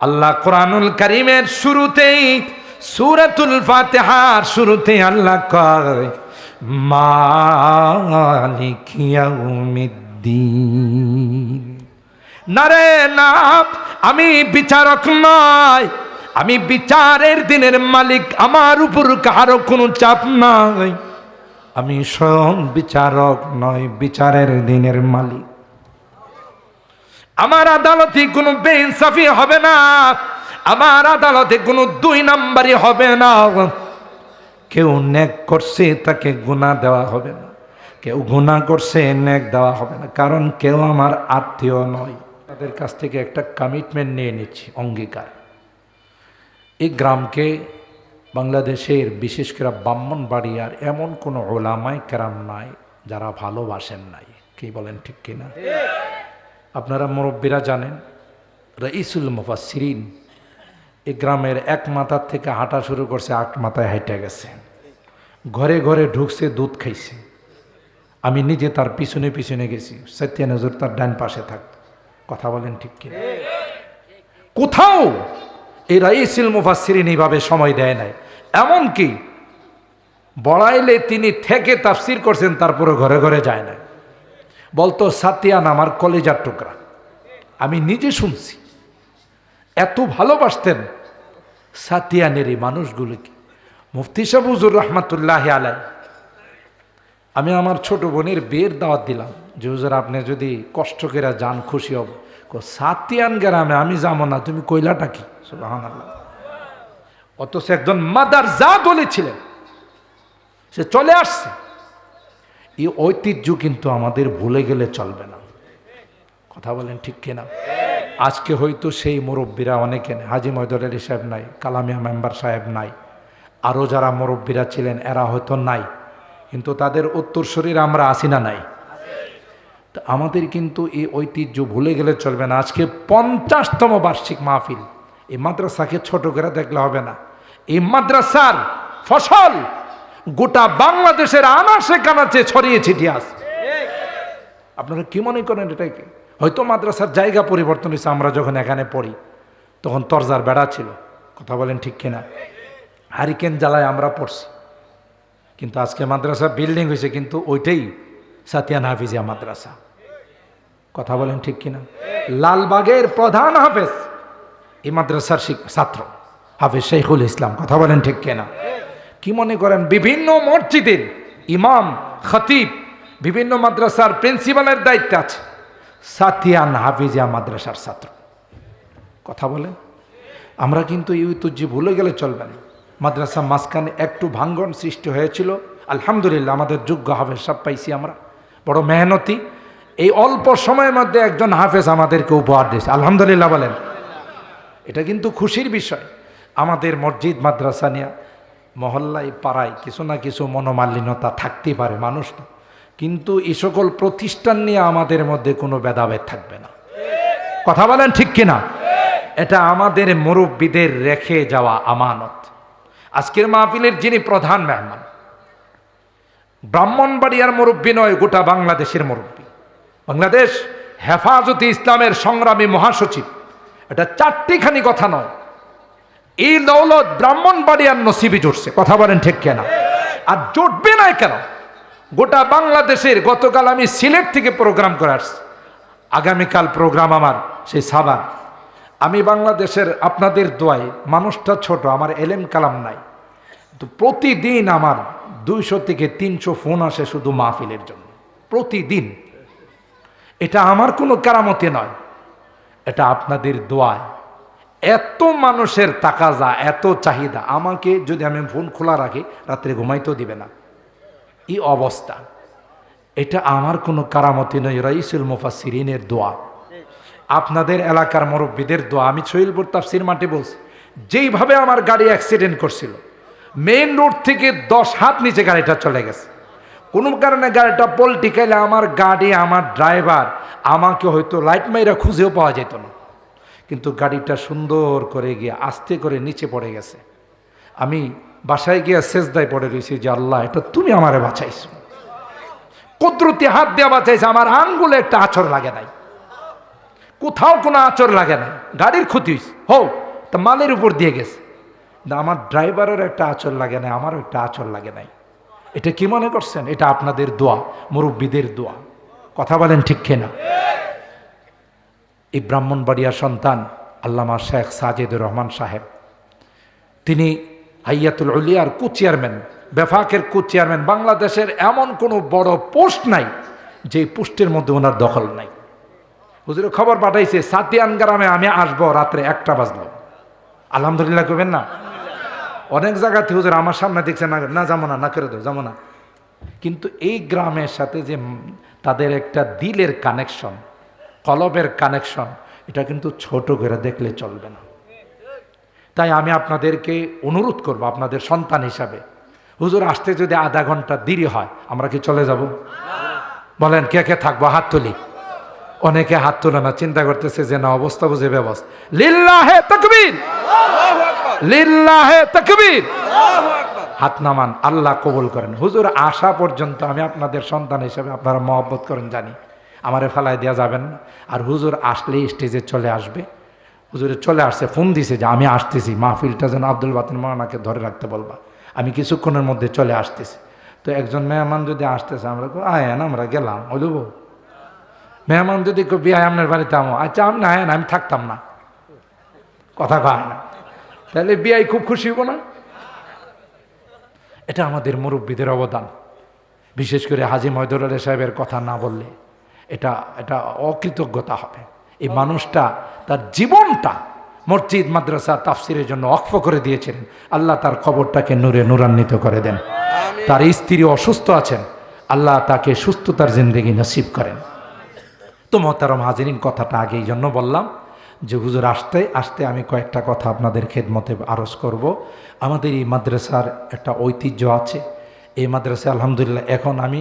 আল্লাহ কোরআনুল করিমের শুরুতেই সুরাতুল ফাতিহার শুরুতে আল্লাহ কয়, মালিক ইয়াউমিদ্দিন। না না আমি বিচারক নয়, আমি বিচারের দিনের মালিক, আমার উপর কারও কোনো চাপ নাই। আমি স্বয়ং বিচারক নয়, বিচারের দিনের মালিক। আমার আদালতে কোনো বেইনসাফি হবে না। আমার আদালতে কোনো দুই নাম্বারই হবে না। কেউ নেক করছে, তাকে গুণা দেওয়া হবে না। কেউ গুণা করছে, নেক দেওয়া হবে না। কারণ কেউ আমার আত্মীয় নয়। তাদের কাছ থেকে একটা কমিটমেন্ট নিয়ে নিচ্ছি, অঙ্গীকার। এই গ্রামকে, বাংলাদেশের বিশেষ করে ব্রাহ্মণবাড়িয়ার এমন কোনো ওলামায় কেরাম নাই, যারা ভালোবাসেন নাই। কি বলেন ঠিক কিনা? আপনারা মুরব্বীরা জানেন রঈসুল মুফাসিরিন এই গ্রামের এক মাথার থেকে হাঁটা শুরু করছে, আট মাথায় হাইটে গেছে। ঘরে ঘরে ঢুকছে, দুধ খাইছে। আমি নিজে তার পিছনে পিছনে গেছি, সত্যা নজর তার ডান পাশে থাকত কথা বলেন ঠিক কি কোথাও এই রাইসুল মুফাসিরিন এইভাবে সময় দেয় নাই। এমনকি বড়াইলে তিনি থেকে তাফসির করছেন তারপরে ঘরে ঘরে যায় না বলতো, সাতিয়ান, আমার কলেজার টুকরা। আমি নিজে শুনছি। এত ভালোবাসতেন সাতিয়ানের এই মানুষগুলোকে। মুফতি সাবুজুর রহমাতুল্লাহ আলাই। আমি আমার ছোট বোনের বের দাওয়াত দিলাম। যে, হুজুর, আপনি যদি কষ্ট করে যান, খুশি হব। সাতিয়ান গ্রামে আমি যাব না, তুমি কইলাটা কি? সুবহানাল্লাহ। অথচ একজন মাদার যা বলেছিলেন। সে চলে আসছে। এই ঐতিহ্য কিন্তু আমাদের ভুলে গেলে চলবে না। কথা বলেন ঠিক কিনা? আজকে হয়তো সেই মুরব্বীরা অনেকে হাজি ময়দর আলী সাহেব নাই, কালামিয়া মেম্বার সাহেব নাই। আরও যারা মুরব্বীরা ছিলেন, এরা হয়তো নাই। কিন্তু তাদের উত্তর শরীর আমরা আসি না নাই। তো আমাদের কিন্তু এই ঐতিহ্য ভুলে গেলে চলবে না। আজকে পঞ্চাশতম বার্ষিক মাহফিল। এই মাদ্রাসাকে ছোট করে দেখলে হবে না। এই মাদ্রাসার ফসল গোটা বাংলাদেশের আনাসে কানাচে ছড়িয়ে ছিটিয়ে আছে আপনারা কি মনে করেন এটাকে হয়তো মাদ্রাসার জায়গা পরিবর্তন হয়েছে আমরা যখন এখানে পড়ি তখন তরজার বেড়া ছিল। কথা বলেন ঠিক কিনা? হারিকেন জ্বালায় আমরা পড়ছি। কিন্তু আজকে মাদ্রাসা বিল্ডিং হয়েছে কিন্তু ওইটাই সাতিয়ান হাফিজিয়া মাদ্রাসা। কথা বলেন ঠিক কিনা? লালবাগের প্রধান হাফেজ এই মাদ্রাসার ছাত্র হাফেজ শেখুল ইসলাম। কথা বলেন ঠিক কিনা? কি মনে করেন? বিভিন্ন মসজিদের ইমাম, খতিব, বিভিন্ন মাদ্রাসার প্রিন্সিপালের দায়িত্ব আছে। সাতিয়ান হাফিজিয়া মাদ্রাসার ছাত্র। কথা বলেন। আমরা কিন্তু এই ঐতিহ্য ভুলে গেলে চলবে না। মাদ্রাসা মাঝখানে একটু ভাঙ্গন সৃষ্টি হয়েছিল। আলহামদুলিল্লাহ, আমাদের যোগ্য হাফেজ সব পাইছি আমরা। বড় মেহনতি। এই অল্প সময়ের মধ্যে একজন হাফেজ আমাদেরকে উপহার দিয়েছে। আলহামদুলিল্লাহ বলেন। এটা কিন্তু খুশির বিষয়। আমাদের মসজিদ, মাদ্রাসা নিয়ে মহল্লায়, পাড়ায় কিছু না কিছু মনোমালিন্যতা থাকতেই পারে মানুষ কিন্তু এই সকল প্রতিষ্ঠান নিয়ে আমাদের মধ্যে কোনো ভেদাভেদ থাকবে না। কথা বলেন ঠিক কিনা? এটা আমাদের মুরব্বীদের রেখে যাওয়া আমানত। আজকের মাহফিলের যিনি প্রধান মেহমান, ব্রাহ্মণবাড়িয়ার মুরব্বী নয়, গোটা বাংলাদেশের মুরব্বী। বাংলাদেশ হেফাজতে ইসলামের সংগ্রামী মহাসচিব। এটা চারটিখানি কথা নয় এই দৌলত ব্রাহ্মণবাড়িয়ার নসিবি জুটছে কথা বলেন ঠিক কেনা? আর জুটবে না কেন? গোটা বাংলাদেশের গতকাল আমি সিলেট থেকে প্রোগ্রাম করে আসছি। আগামীকাল প্রোগ্রাম আমার, সেই সাবান আমি বাংলাদেশের আপনাদের দোয়ায়, মানুষটা ছোট, আমার এলেম কালাম নাই। তো প্রতিদিন আমার দুইশো থেকে তিনশো ফোন আসে শুধু মাহফিলের জন্য। প্রতিদিন। এটা আমার কোনো কারামতি নয়। এটা আপনাদের দোয়ায়। এত মানুষের তাকাজা এত চাহিদা, আমাকে যদি আমি ফোন খোলা রাখি, রাত্রে ঘুমাইতেও দিবে না। এই অবস্থা। এটা আমার কোনো কারামতি নয়, রাইসুল মুফাসিরিনের দোয়া। আপনাদের এলাকার মুরব্বীদের দোয়া। আমি সহিলপুর তাফসির মাঠে বলছি, যেইভাবে আমার গাড়ি অ্যাক্সিডেন্ট করছিল মেইন রোড থেকে দশ হাত নিচে গাড়িটা চলে গেছে। কোনো কারণে গাড়িটা পল্টি খাইলে আমার গাড়ি, আমার ড্রাইভার আমাকে হয়তো লাইট মাইরা খুঁজেও পাওয়া যেত না। কিন্তু গাড়িটা সুন্দর করে গিয়ে আস্তে করে নিচে পড়ে গেছে। আমি বাসায় গিয়ে শেষদায় পড়ে রয়েছি যে আল্লাহ, এটা তুমি আমারে বাঁচাইছো। কুদরতি হাত দিয়ে বাঁচাইছে, আমার আঙ্গুলে একটা আছর লাগে নাই। কোথাও কোনো আচর লাগে না গাড়ির ক্ষতি হয়েছে হোক তা মালের উপর দিয়ে গেছে। না, আমার ড্রাইভারের একটা আচর লাগে না আমারও একটা আচর লাগে নাই। এটা কি মনে করছেন? এটা আপনাদের দোয়া, মুরব্বীদের দোয়া। কথা বলেন ঠিক কিনা? এই ব্রাহ্মণবাড়িয়া সন্তান আল্লামা শেখ সাজেদুর রহমান সাহেব। তিনি হাইয়াতুল উলিয়ার কু চেয়ারম্যান বেফাকের কু চেয়ারম্যান বাংলাদেশের এমন কোনো বড় পোস্ট নাই যে পোস্টের মধ্যে ওনার দখল নাই। হুজুর খবর পাঠাইছে, সাতিয়ান গ্রামে আমি আসব, রাত্রে একটা বাজলো। আলহামদুলিল্লাহ করবেন না? অনেক জায়গাতে হুজুর আমার সামনে দেখছে, না না, যাব না না করে দেবো, যাব না। কিন্তু এই গ্রামের সাথে যে তাদের একটা দিলের কানেকশন কলবের কানেকশন, এটা কিন্তু ছোট করে দেখলে চলবে না। তাই আমি আপনাদেরকে অনুরোধ করব, আপনাদের সন্তান হিসাবে। হুজুর, আসতে যদি আধা ঘণ্টা দেরি হয়, আমরা কি চলে যাব? বলেন, কে কে থাকব? হাত তুলি। অনেকে হাত তোলে না, চিন্তা করতেছে যে না, অবস্থা বুঝে ব্যবস্থা। হাত নামান, আল্লাহ কবুল করেন। হুজুর আসা পর্যন্ত আমি আপনাদের সন্তান হিসেবে আপনারা মহব্বত করেন জানি। আমারে ফেলায় দেওয়া যাবেন না। আর হুজুর আসলেই স্টেজে চলে আসবে। হুজুরে চলে আসছে, ফোন দিছে যে আমি আসতেছি, মাহফিলটা যেন আব্দুল বাতিন মাওলানাকে ধরে রাখতে বলবা। আমি কিছুক্ষণের মধ্যে চলে আসতেছি। তো একজন মেহমান যদি আসতেছে, আমরা আয়েন আমরা গেলাম। ওলুব মেহমান যদি বিয়ে আপনার বাড়িতে আমো। আচ্ছা আমি আয়েন আমি থাকতাম না। কথা কয় না। তাহলে বিয়াই খুব খুশি হব না? এটা আমাদের মুরব্বীদের অবদান। বিশেষ করে হাজি ময়দুর আলী সাহেবের কথা না বললে। এটা এটা অকৃতজ্ঞতা হবে। এই মানুষটা তার জীবনটা মসজিদ মাদ্রাসা তাফসিরের জন্য অক্ষ করে দিয়েছিলেন। আল্লাহ তার খবরটাকে নূরে নূরান্বিত করে দেন। তার স্ত্রী অসুস্থ আছেন। আল্লাহ তাকে সুস্থতার জিন্দগি নসিব করেন। তো মহতারম হাজিরিন কথাটা আগে এই জন্য বললাম যে হুজুর আসতে আসতে আমি কয়েকটা কথা আপনাদের খেদমতে আরজ করব। আমাদের এই মাদ্রাসার একটা ঐতিহ্য আছে। এই মাদ্রাসা আলহামদুলিল্লাহ এখন আমি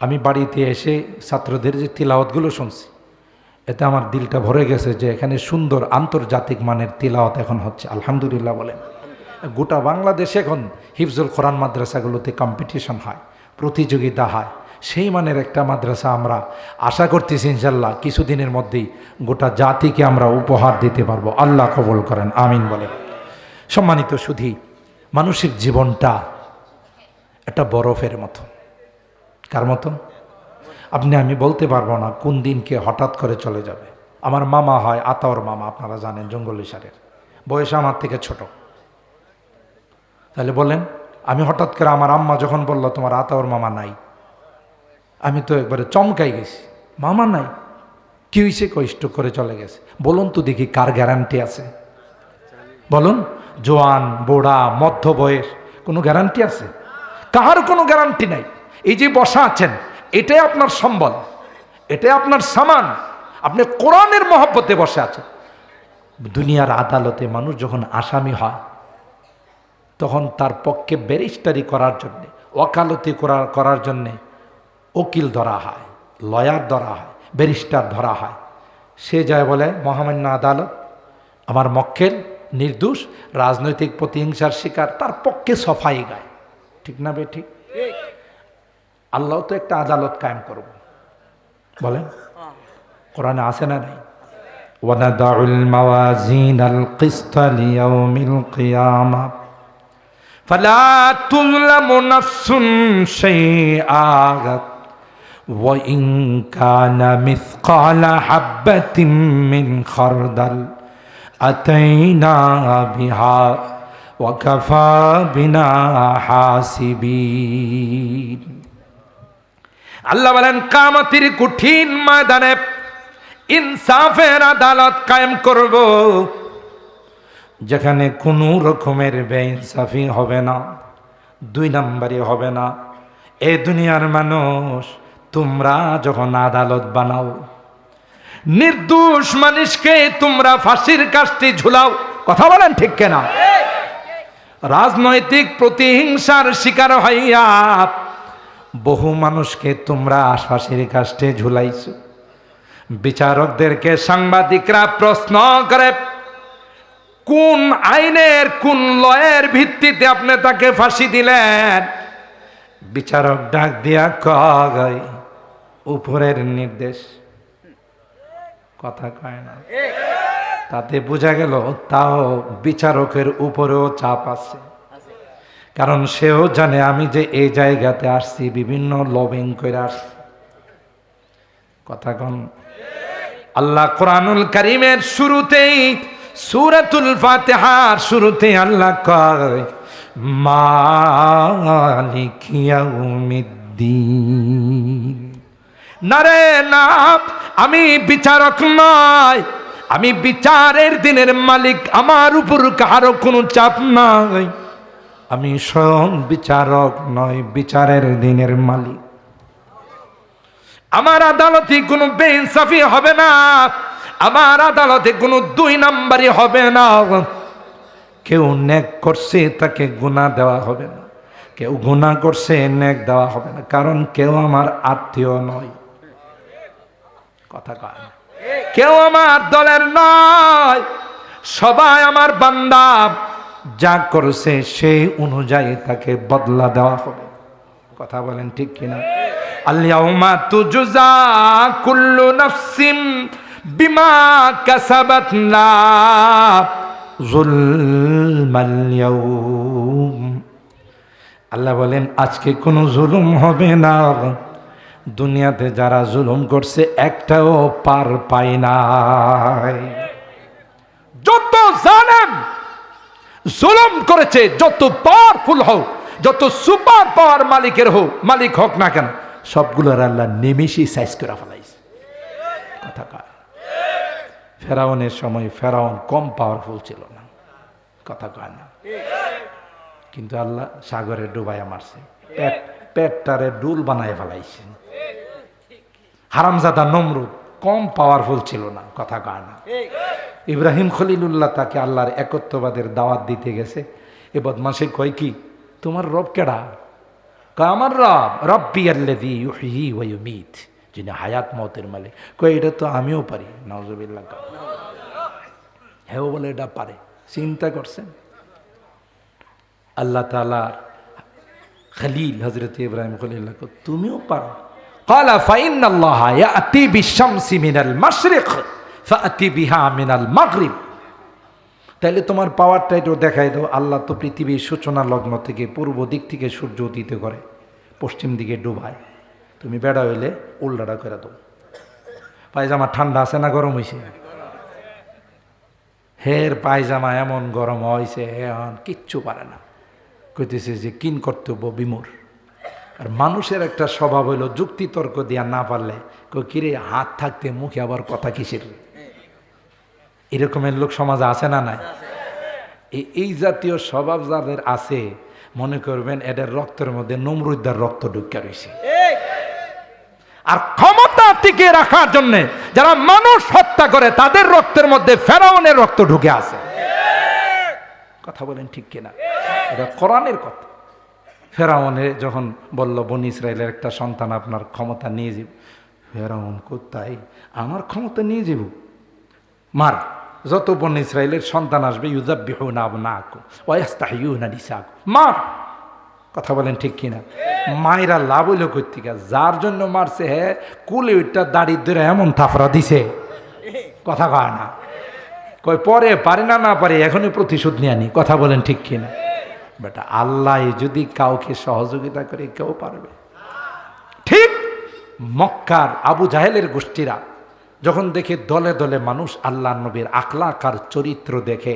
আমি বাড়িতে এসে ছাত্রদের যে তিলাওয়াতগুলো শুনছি, এতে আমার দিলটা ভরে গেছে যে এখানে সুন্দর আন্তর্জাতিক মানের তিলাওয়াত এখন হচ্ছে, আলহামদুলিল্লাহ বলেন। গোটা বাংলাদেশে এখন হিফজুল কোরআন মাদ্রাসাগুলোতে কম্পিটিশন হয়, প্রতিযোগিতা হয়। সেই মানের একটা মাদ্রাসা আমরা আশা করতেছি ইনশাল্লাহ কিছুদিনের মধ্যেই গোটা জাতিকে আমরা উপহার দিতে পারব। আল্লাহ কবল করেন, আমিন বলেন। সম্মানিত সুধী, মানুষের জীবনটা একটা বরফের মতো। কার মতো আপনি, আমি বলতে পারব না কোন দিনকে হঠাৎ করে চলে যাবে। আমার মামা হয় আতাওর মামা, আপনারা জানেন, জঙ্গল সারের। বয়স আমার থেকে ছোট। তাহলে বলেন, আমি হঠাৎ করে আমার আম্মা যখন বলল, তোমার আতাওর মামা নাই, আমি তো একবারে চমকাই গেছি। মামা নাই। কি হয়েছে কষ্ট করে চলে গেছে। বলুন তো দেখি কার গ্যারান্টি আছে। বলুন, জোয়ান, বোড়া মধ্য বয়স কোনো গ্যারান্টি আছে? কাহার কোনো গ্যারান্টি নাই। এই যে বসা আছেন, এটাই আপনার সম্বল, এটাই আপনার সামান। আপনি কোরআনের মহব্বতে বসে আছেন। দুনিয়ার আদালতে মানুষ যখন আসামি হয়, তখন তার পক্ষে ব্যারিস্টারি করার জন্যে, ওকালতি করার করার জন্যে উকিল ধরা হয়, লয়ার ধরা হয়, ব্যারিস্টার ধরা হয়। সে যায় বলে, মহামান্য আদালত, আমার মক্কেল নির্দোষ, রাজনৈতিক প্রতিহিংসার শিকার, তার পক্ষে সফাই গায়। ঠিক না বে, ঠিক? আল্লাহ তো একটা আদালত কায়েম করব বলেন কোরআনে আছে না নাই ونضع الموازين القسط ليوم القيامة فلا تظلم نفس شيئا وإن كان مثقال حبة من خردل أتينا بها وكفى بنا حاسبين আল্লাহ বলেন, কামতির কঠিন ময়দানে ইনসাফের আদালত কায়েম করব, যেখানে কোনো রকমের বেইনসাফি হবে না, দুই নাম্বারই হবে না। এ দুনিয়ার মানুষ, তোমরা যখন আদালত বানাও, নির্দোষ মানুষকে তোমরা ফাঁসির কাজটি ঝুলাও, কথা বলেন ঠিক কেনা? রাজনৈতিক প্রতিহিংসার শিকার হইয়া বহু মানুষকে তোমরা আশপাশের কাছে ঝুলাইছ। বিচারকদেরকে সাংবাদিকরা প্রশ্ন করে, কোন আইনের, কোন লয়ের ভিত্তিতে আপনি তাকে ফাঁসি দিলেন? বিচারক ডাক দিয়া কয়, উপরের নির্দেশ। কথা কয় না। তাতে বোঝা গেল, তাও বিচারকের উপরেও চাপ আছে। কারণ সেও জানে আমি যে এই জায়গাতে আসছি, বিভিন্ন লবিং করে আসছি কথা কন। আল্লাহ কোরআনুল করিমের শুরুতেই সুরাতুল ফাতিহার শুরুতে আল্লাহ কয়, মালিক ইয়াউমিদ্দিন। না রে না আমি বিচারক নয়, আমি বিচারের দিনের মালিক, আমার উপর কারও কোনো চাপ নাই। আমি স্বয়ং বিচারক নয় বিচারের দিনের মালিক। আমার আদালতে কোনো বেইনসাফি হবে না। আমার আদালতে কোনো দুই নাম্বারই হবে না। কেউ নেক করছে, তাকে গুণা দেওয়া হবে না। কেউ গুণা করছে নেক দেওয়া হবে না। কারণ কেউ আমার আত্মীয় নয়। কথা কয় কেউ আমার দলের নয়। সবাই আমার বান্দা। যা করেছে সেই অনুযায়ী তাকে বদলা দেওয়া হবে। কথা বলেন ঠিক কিনা? আলিয়াউমা তুজুজা কুল্লু নাফসিম বিমা কাসাবাত ইয়াউম। আল্লাহ বলেন, আজকে কোনো জুলুম হবে না। দুনিয়াতে যারা জুলুম করছে, একটাও পার পায় নাই যত জানেন জুলুম করেছে, যত পাওয়ারফুল হোক, যত সুপার পাওয়ার মালিকের হোক, মালিক হোক না কেন, সবগুলোর আল্লাহ নেমেষই সাইজ করে ফেলাইছে। কথা কয়। ফেরাউনের সময় ফেরাউন কম পাওয়ারফুল ছিল না। কথা কয় না। কিন্তু আল্লাহ সাগরে ডুবাইয়া মারছে। পেট, পেটটারে ডুল বানায় ফেলাইছে। হারামজাদা নমরুদ কম পাওয়ারফুল ছিল না। কথা কয় না। ইব্রাহিম খলিলুল্লাহ তাকে আল্লাহর একত্ববাদের দাওয়াত দিতে গেছে। এ বদমাসে কয় কি, তোমার রব কেডা? আমার রব রব আল্লাদি যিনি হায়াত মতের মালিক। কয়, এটা তো আমিও পারি। নওয়াজবিল্লাহ হ্যাঁ বলে, এটা পারে। চিন্তা করছেন? আল্লাহ তালার খালিল হজরত ইব্রাহিম খলিল্লাহ তুমিও পারো। কালা ফাইন আল্লাহ ইয়াতি বিশামসি মিনাল মাশরিক। তাহলে তাইলে তোমার পাওয়ারটা এটাও দেখাই দাও। আল্লাহ তো পৃথিবীর সূচনা লগ্ন থেকে পূর্ব দিক থেকে সূর্য উদিত করে, পশ্চিম দিকে ডুবায়। তুমি বেড়া হইলে উল্ডাটা করে দেবো পায়জামা ঠান্ডা আছে না গরম হয়েছে হের পায়জামা এমন গরম হয়েছে এমন কিচ্ছু পারে না। কইতেছে যে, কিন কর্তব্য বিমুর? আর মানুষের একটা স্বভাব হইল যুক্তিতর্ক দেওয়া না পারলে কিরে, হাত থাকতে মুখে আবার কথা কিসের? এরকমের লোক সমাজে আছে না নাই? এই- এই জাতীয় স্বভাব যাদের আছে মনে করবেন এদের রক্তের মধ্যে নমরুদ্দার রক্ত ঢুকিয়া রয়েছে। আর ক্ষমতা টিকে রাখার জন্য যারা মানুষ হত্যা করে তাদের রক্তের মধ্যে ফেরাউনের রক্ত ঢুকে আছে। কথা বলেন ঠিক কিনা? এটা কোরআনের কথা। ফেরাউনে যখন বলল বন ইসরায়েলের একটা সন্তান আপনার ক্ষমতা নিয়ে যাব। ফেরাউন কোথায়? আমার ক্ষমতা নিয়ে যাব। মার। যত বন ইসরায়েলের সন্তান আসবে ইউজাব বিহু না আকু ওয়াস্তাহিউ না নিসা মার! কথা বলেন ঠিক কিনা? মায়েরা লাভ হইল কর্তিকা যার জন্য মারছে হ্যাঁ কুলে ওইটা দাড়ির ধরে এমন থাফরা দিছে। কথা কয় না। কয়, পরে পারে না না পারে, এখনই প্রতিশোধ নিয়ে আনি কথা বলেন ঠিক কিনা? বেটা, আল্লাহ যদি কাউকে সহযোগিতা করে কেউ পারবে। ঠিক মক্কার আবু জাহেলের গোষ্ঠীরা যখন দেখে দলে দলে মানুষ আল্লাহ নবীর আখলাকার চরিত্র দেখে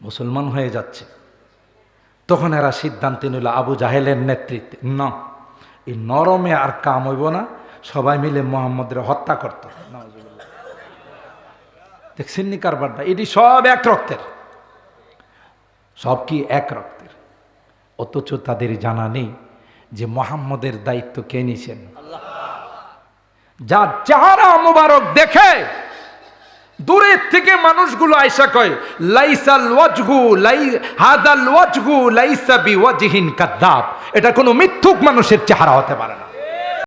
মুসলমান হয়ে যাচ্ছে, তখন এরা সিদ্ধান্ত নিল, আবু জাহেলের নেতৃত্বে না, এই নরমে আর কাম হইব না, সবাই মিলে মোহাম্মদের হত্যা করত। দেখছেন নি কারবারটা? এটি সব এক রক্তের, সব কি এক রক্তের? অথচ তাদের জানা নেই যে মোহাম্মদের দায়িত্ব কে নিছেন। যার চেহারা মুবারক দেখে, দূরের থেকে মানুষগুলো আয়সা কয়, লাইসাল ওয়াজহু, লাই, হাদাল ওয়াজহু, লাইসা বি ওয়াজহিন কাদ্দাব। এটা কোনো মিথ্যুক মানুষের চেহারা হতে পারে না।